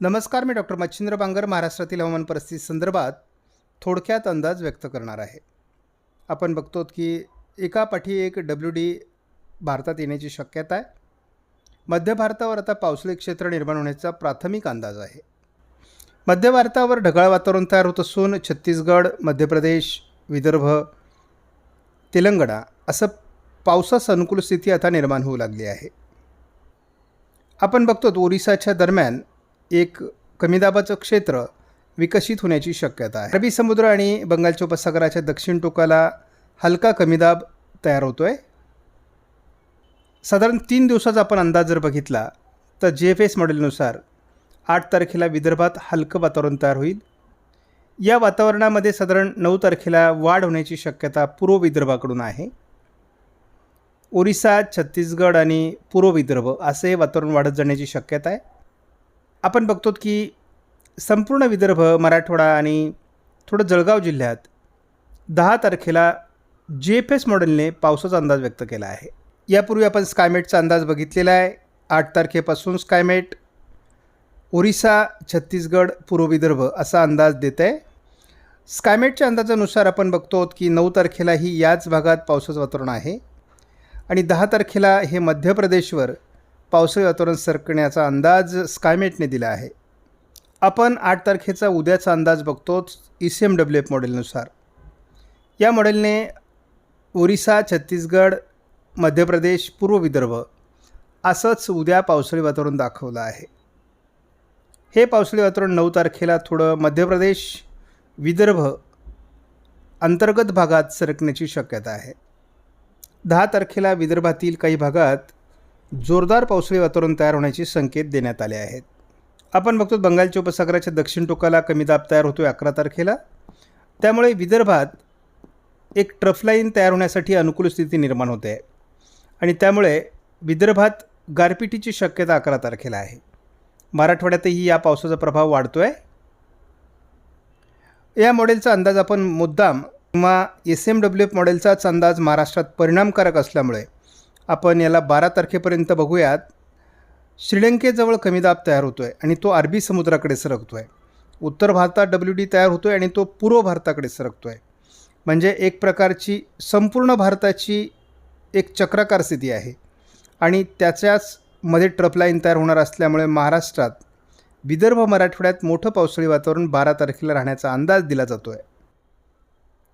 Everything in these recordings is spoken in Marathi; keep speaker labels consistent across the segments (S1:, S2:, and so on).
S1: नमस्कार मी डॉक्टर मच्छिंद्र बांगर महाराष्ट्रातील हवामान परिस्थिती संदर्भात थोडक्यात अंदाज व्यक्त करणार आहे. आपण बघतो की एका पाठी एक डब्ल्यू डी भारतात येण्याची शक्यता आहे. मध्य भारतावर आता पावसाळी क्षेत्र निर्माण होण्याचा प्राथमिक अंदाज आहे. मध्य भारतावर ढगाळ वातावरण तयार होत असून छत्तीसगड मध्य प्रदेश विदर्भ तेलंगणा असं पावसास अनुकूल स्थिती आता निर्माण होऊ लागली आहे. आपण बघतो ओरिसाच्या दरम्यान एक कमी दाबाचं क्षेत्र विकसित होण्याची शक्यता आहे. अरबी समुद्र आणि बंगालच्या उपसागराच्या दक्षिण टोकाला हलका कमी दाब तयार होतो आहे साधारण तीन दिवसाचा आपण अंदाज जर बघितला तर जे एफ एस मॉडेलनुसार आठ तारखेला विदर्भात हलकं वातावरण तयार होईल. या वातावरणामध्ये साधारण नऊ तारखेला वाढ होण्याची शक्यता पूर्व विदर्भाकडून आहे. ओरिसा छत्तीसगड आणि पूर्व विदर्भ असे वातावरण वाढत जाण्याची शक्यता आहे. आपण बघतो की संपूर्ण विदर्भ मराठवाडा आणि थोडं जळगाव जिल्ह्यात दहा तारखेला जे एफ एस मॉडेलने पावसाचा अंदाज व्यक्त केला आहे. यापूर्वी आपण स्कायमेटचा अंदाज बघितलेला आहे. आठ तारखेपासून स्कायमेट ओरिसा छत्तीसगड पूर्व विदर्भ असा अंदाज देत आहे. स्कायमेटच्या अंदाजानुसार आपण बघतो की नऊ तारखेलाही याच भागात पावसाचं वातावरण आहे. आणि दहा तारखेला हे मध्य प्रदेशवर पावसाळी वातावरण सरकण्याचा अंदाज स्कायमेटने दिला आहे. आपण आठ तारखेचा उद्याचा अंदाज बघतोच E C M W F मॉडेलनुसार. या मॉडेलने ओरिसा छत्तीसगड मध्य प्रदेश पूर्व विदर्भ असंच उद्या पावसाळी वातावरण दाखवलं आहे. हे पावसाळी वातावरण नऊ तारखेला थोडं मध्य प्रदेश विदर्भ अंतर्गत भागात सरकण्याची शक्यता आहे. दहा तारखेला विदर्भातील काही भागात जोरदार पावसाळी वातावरण तयार होण्याचे संकेत देण्यात आले आहेत. आपण बघतो बंगालच्या उपसागराच्या दक्षिण टोकाला कमी दाब तयार होतो आहे अकरा तारखेला. त्यामुळे विदर्भात एक ट्रफलाईन तयार होण्यासाठी अनुकूल स्थिती निर्माण होते. आहे आणि त्यामुळे विदर्भात गारपिटीची शक्यता अकरा तारखेला आहे. मराठवाड्यातही या पावसाचा प्रभाव वाढतो आहे या मॉडेलचा अंदाज आपण मुद्दाम किंवा एस एम डब्ल्यू एफ मॉडेलचाच अंदाज महाराष्ट्रात परिणामकारक असल्यामुळे आपण याला बारा तारखेपर्यंत बघूयात. श्रीलंकेजवळ कमी दाब तयार होतो आहे आणि तो अरबी समुद्राकडे सरकतो आहे उत्तर भारतात डब्ल्यू डी तयार होतो आहे आणि तो पूर्व भारताकडे सरकतो आहे म्हणजे एक प्रकारची संपूर्ण भारताची एक चक्राकार स्थिती आहे. आणि त्याच्याच मध्ये ट्रपलाईन तयार होणार असल्यामुळे महाराष्ट्रात विदर्भ मराठवाड्यात मोठं पावसाळी वातावरण बारा तारखेला राहण्याचा अंदाज दिला जातो आहे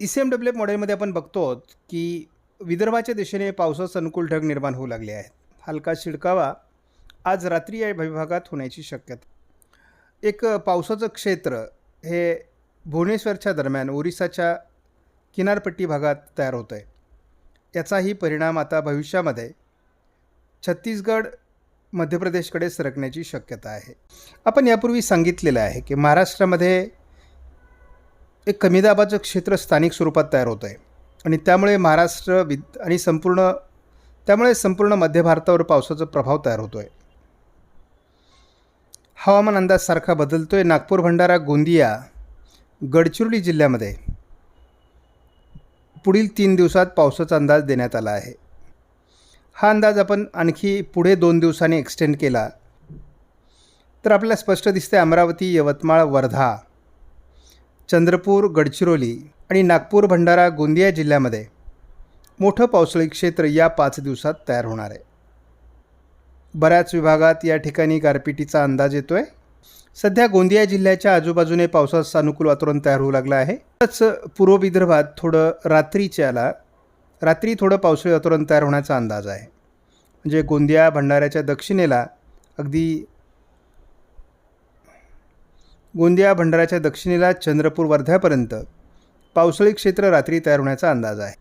S1: E C M W F मॉडेलमध्ये आपण बघतो की विदर्भाच्या दिशेने पावसाचं अनुकूल ढग निर्माण होऊ लागले आहेत. हलका शिडकावा आज रात्री या विभागात होण्याची शक्यता. एक पावसाचं क्षेत्र हे भुवनेश्वरच्या दरम्यान ओरिसाच्या किनारपट्टी भागात तयार होतं आहे याचाही परिणाम आता भविष्यामध्ये छत्तीसगड मध्य प्रदेशकडे सरकण्याची शक्यता आहे. आपण यापूर्वी सांगितलेलं आहे की महाराष्ट्रामध्ये एक कमी दाबाचं क्षेत्र स्थानिक स्वरूपात तयार होतं आहे आणि त्यामुळे महाराष्ट्र विद आणि संपूर्ण त्यामुळे संपूर्ण मध्य भारतावर पावसाचा प्रभाव तयार होतो आहे हवामान अंदाजसारखा बदलतो आहे नागपूर भंडारा गोंदिया गडचिरोली जिल्ह्यामध्ये पुढील तीन दिवसात पावसाचा अंदाज देण्यात आला आहे. हा अंदाज आपण आणखी पुढे दोन दिवसांनी एक्सटेंड केला. तर आपल्याला स्पष्ट दिसते अमरावती यवतमाळ वर्धा चंद्रपूर गडचिरोली आणि नागपूर भंडारा गोंदिया जिल्ह्यामध्ये मोठं पावसाळी क्षेत्र या पाच दिवसात तयार होणार आहे. बऱ्याच विभागात या ठिकाणी गारपिटीचा अंदाज येतो आहे सध्या गोंदिया जिल्ह्याच्या आजूबाजूने पावसाचं अनुकूल वातावरण तयार होऊ लागलं आहे. तसंच पूर्व विदर्भात थोडं रात्रीच्याला रात्री थोडं पावसाळी वातावरण तयार होण्याचा अंदाज आहे. म्हणजे गोंदिया भंडाऱ्याच्या दक्षिणेला अगदी गोंदिया भंडाऱ्याच्या दक्षिणेला चंद्रपूर वर्ध्यापर्यंत पावसाळी क्षेत्र रात्री तयार होण्याचा अंदाज आहे.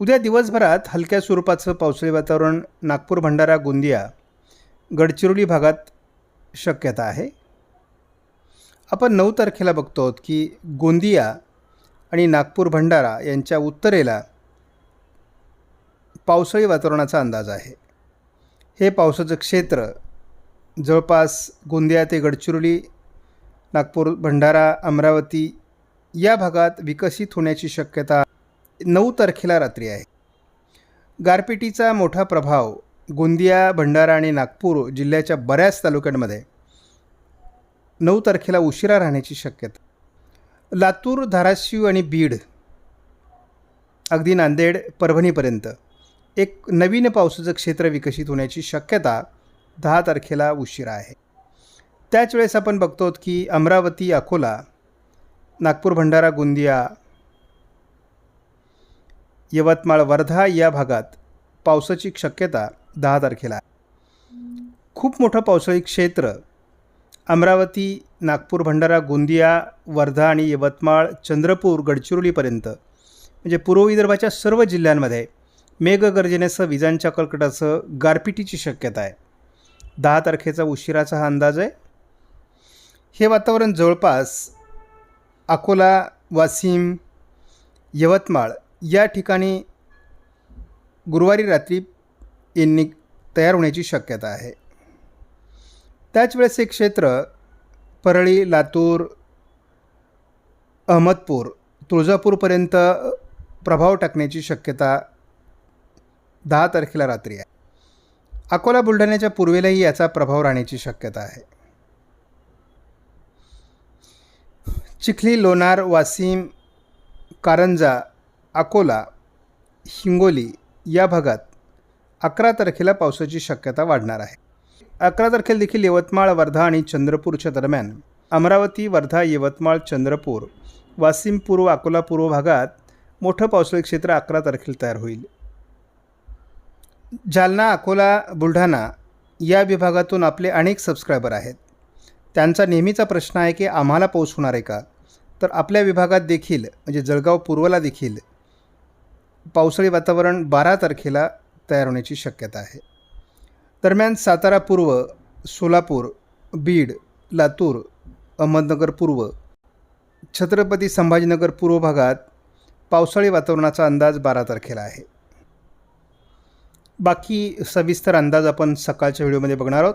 S1: उद्या दिवसभरात हलक्या स्वरूपाचं पावसाळी वातावरण नागपूर भंडारा गोंदिया गडचिरोली भागात शक्यता आहे. आपण नऊ तारखेला बघतो आहोत की गोंदिया आणि नागपूर भंडारा यांच्या उत्तरेला पावसाळी वातावरणाचा अंदाज आहे. हे पावसाचं क्षेत्र जवळपास गोंदिया ते गडचिरोली नागपूर भंडारा अमरावती या भागात विकसित होण्याची शक्यता नऊ तारखेला रात्री आहे. गारपिटीचा मोठा प्रभाव गोंदिया भंडारा आणि नागपूर जिल्ह्याच्या बऱ्याच तालुक्यांमध्ये नऊ तारखेला उशिरा राहण्याची शक्यता. लातूर धाराशिव आणि बीड अगदी नांदेड परभणीपर्यंत एक नवीन पावसाचं क्षेत्र विकसित होण्याची शक्यता दहा तारखेला उशिरा आहे. त्याच वेळेस आपण बघतो की अमरावती अकोला नागपूर भंडारा गोंदिया यवतमाळ वर्धा या भागात पावसाची शक्यता दहा तारखेला खूप मोठं पावसाळी क्षेत्र अमरावती नागपूर भंडारा गोंदिया वर्धा आणि यवतमाळ चंद्रपूर गडचिरोलीपर्यंत म्हणजे पूर्व विदर्भाच्या सर्व जिल्ह्यांमध्ये मेघगर्जनेसह विजांच्या कळकटासह गारपिटीची शक्यता आहे. दहा तारखेचा उशिराचा हा अंदाज आहे. हे वातावरण जवळपास अकोला वाशिम यवतमाळ या ठिकाणी गुरुवारी रात्री यांनी तयार होण्याची शक्यता आहे. त्याच वेळेस हे क्षेत्र परळी लातूर अहमदपूर तुळजापूरपर्यंत प्रभाव टाकण्याची शक्यता दहा तारखेला रात्री आहे. अकोला बुलढाण्याच्या पूर्वेलाही याचा प्रभाव राहण्याची शक्यता आहे. चिखली लोणार वाशिम कारंजा अकोला हिंगोली या भागात अकरा तारखेला पावसाची शक्यता वाढणार आहे. अकरा तारखेला देखील यवतमाळ वर्धा आणि चंद्रपूरच्या दरम्यान अमरावती वर्धा यवतमाळ चंद्रपूर वाशिम पूर्व अकोला पूर्व भागात मोठं पावसाळी क्षेत्र अकरा तारखेला तयार होईल. जालना अकोला बुलढाणा या विभागातून आपले अनेक सबस्क्रायबर आहेत. त्यांचा नेहमीचा प्रश्न आहे की आम्हाला पाऊस होणार आहे का? तर आपल्या विभागात देखील म्हणजे जळगाव पूर्वला देखील पावसाळी वातावरण बारा तारखेला तयार होण्याची शक्यता आहे. दरम्यान सातारा पूर्व सोलापूर बीड लातूर अहमदनगर पूर्व छत्रपती संभाजीनगर पूर्व भागात पावसाळी वातावरणाचा अंदाज बारा तारखेला आहे. बाकी सविस्तर अंदाज आपण सकाळच्या व्हिडिओमध्ये बघणार आहोत.